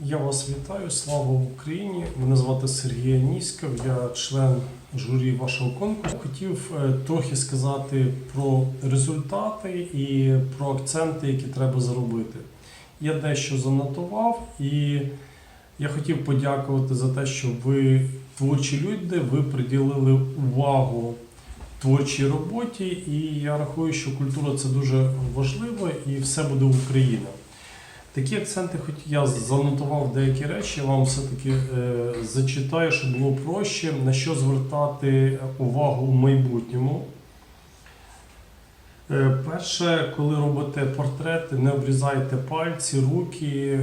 Я вас вітаю, слава Україні! Мене звати Сергій Аніськов, я член журі вашого конкурсу. Хотів е, трохи сказати про результати і про акценти, які треба зробити. Я дещо занотував і я хотів подякувати за те, що ви творчі люди, ви приділили увагу творчій роботі, і я рахую, що культура це дуже важливо і все буде Україна. Такі акценти, хоч я занотував деякі речі, вам все-таки е, зачитаю, щоб було проще, на що звертати увагу в майбутньому. Е, перше, коли робите портрети, не обрізайте пальці, руки.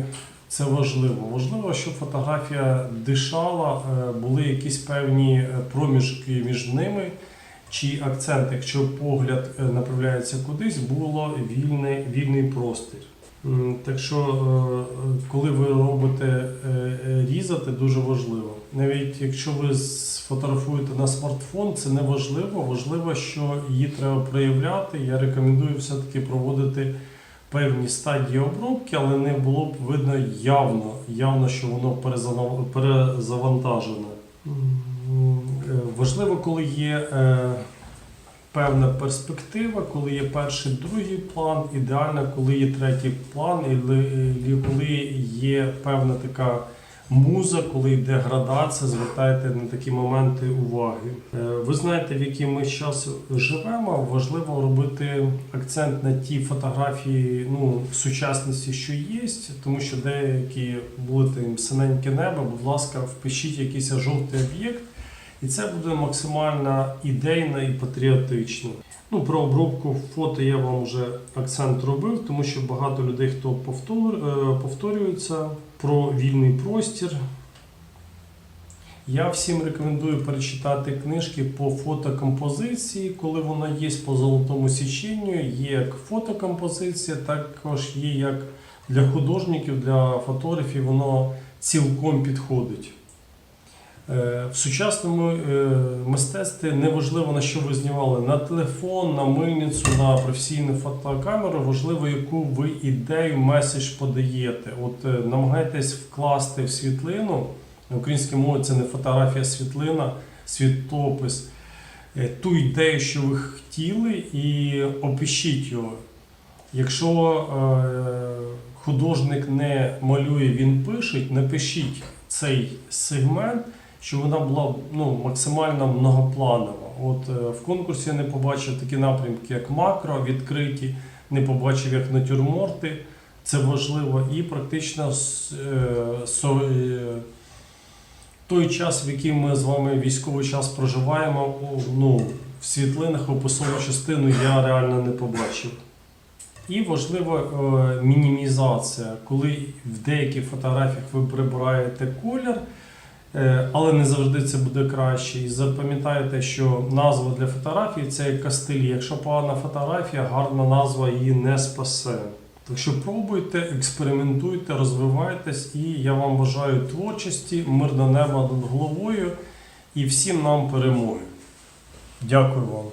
Це важливо. Важливо, щоб фотографія дишала, е, були якісь певні е, проміжки між ними, чи акцент, якщо погляд е, направляється кудись, було вільний, вільний простір. Так що, е, коли ви робите е, е, різати, дуже важливо. Навіть якщо ви сфотографуєте на смартфон, це не важливо. Важливо, що її треба проявляти. Я рекомендую все-таки проводити певні стадії обробки, але не було б видно явно, явно що воно перезавантажене. Важливо, коли є певна перспектива, коли є перший, другий план, ідеально, коли є третій план, і коли є певна така муза, коли йде градація, звертайте на такі моменти уваги. Е, Ви знаєте, в який ми час живемо. Важливо робити акцент на ті фотографії ну, сучасності, що є, тому що деякі були там синеньке небо. Будь ласка, впишіть якийсь жовтий об'єкт. І це буде максимально ідейно і патріотично. Ну, про обробку фото я вам вже акцент робив, тому що багато людей, хто е, повторюється про вільний простір. Я всім рекомендую перечитати книжки по фотокомпозиції, коли вона є по золотому січенню. Є як фотокомпозиція, також є як для художників, для фотографів, воно цілком підходить. Е, В сучасному е, мистецтві неважливо на що ви знімали на телефон, на мильницю, на професійну фотокамеру. Важливо, яку ви ідею, меседж подаєте. От е, намагайтесь вкласти в світлину. На українській мові це не фотографія, світлина, світопис. Ту ідею, що ви хотіли, і опишіть його. Якщо художник не малює, він пише, напишіть цей сегмент, щоб вона була ну, максимально многопланова. От е, в конкурсі я не побачив такі напрямки, як макро, відкриті, не побачив як натюрморти. Це важливо. І практично е, е, той час, в який ми з вами військовий час проживаємо, ну, в світлинах описову частину я реально не побачив. І важлива мінімізація, коли в деяких фотографіях ви прибираєте колір, але не завжди це буде краще. І запам'ятайте, що назва для фотографії це як кастилі. Якщо погана фотографія, гарна назва її не спасе. Так що пробуйте, експериментуйте, розвивайтесь, і я вам бажаю творчості, мирне небо над головою і всім нам перемоги. Дякую вам.